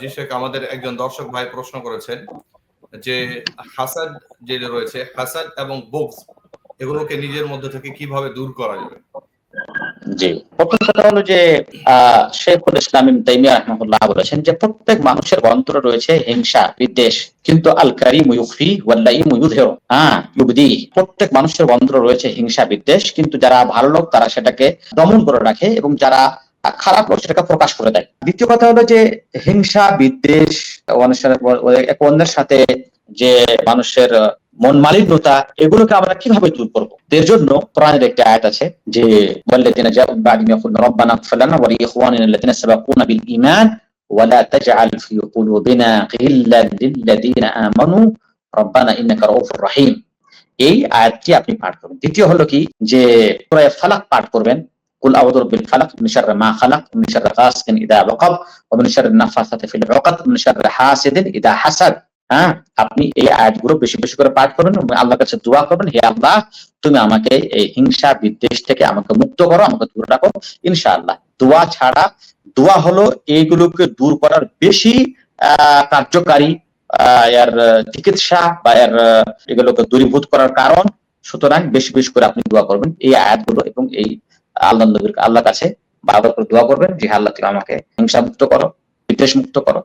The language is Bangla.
জি আমাদের একজন দর্শক ভাই প্রশ্ন করেছেন যে হাসাদ যে রয়েছে, হাসাদ এবং বুকস, এগুলোকে নিজের মধ্যে থেকে কীভাবে দূর করা যাবে? জি, প্রথম কথা হলো যে তাইমিয়া বলেছেন যে, প্রত্যেক মানুষের অন্তরে রয়েছে হিংসা, বিদ্বেষ, কিন্তু আল কারিম ইউফি ওয়াল্লাইম ইউযহিরু হ্যাঁ ইউবদি। প্রত্যেক মানুষের অন্তরে রয়েছে হিংসা, বিদ্বেষ, কিন্তু যারা ভালো লোক, তারা সেটাকে দমন করে রাখে এবং যারা খারাপ লোক সেটাকে প্রকাশ করে দেয়। দ্বিতীয় কথা হলো যে হিংসা, বিদ্বেষ অন্যের সাথে যে মানুষের মন মালিন্যতা, এগুলোকে আমরা কীভাবে দূর করব? এর জন্য কোরআনের একটি আয়াত আছে যে বললে তিনি বিল তাজআল ফি কুলুবিনা গিল্লান লিল্লাযিনা আমানু, রব্বানা ইন্নাকা রাউফুর এই আয়াতটি আপনি পাঠ করবেন দ্বিতীয় হলো কি? যে ফালাক পাঠ করবেন আউযু বিল ফালাক মিন শাররি মা খালাক মিন শাররি গাসিকিন ইযা ওয়াকাব ওয়া মিন শাররি নাফাসাতি ফিল উকাদ মিন শাররি হাসিদিন ইযা হাসাদ হ্যাঁ? আপনি এই আয়াতগুলো বেশি বেশি করে পাঠ করবেন এবং আল্লাহর কাছে দোয়া করবেন, হে আল্লাহ, তুমি আমাকে এই হিংসা, বিদ্বেষ থেকে আমাকে মুক্ত করো, আমাকে দূর রাখো। ইনশাআল্লাহ। দোয়া ছাড়া, দোয়া হলো এইগুলোকে দূর করার বেশি কার্যকারী এর চিকিৎসা বা এর এগুলোকে দূরীভূত করার কারণ। সুতরাং বেশি বেশি করে আপনি দোয়া করবেন এই আয়াতগুলো এবং এই আল্লাহ নবীর আল্লাহ কাছে বারবার করে দোয়া করবেন, যে আল্লাহ তুমি আমাকে হিংসা মুক্ত করো বিদ্বেষ মুক্ত করো।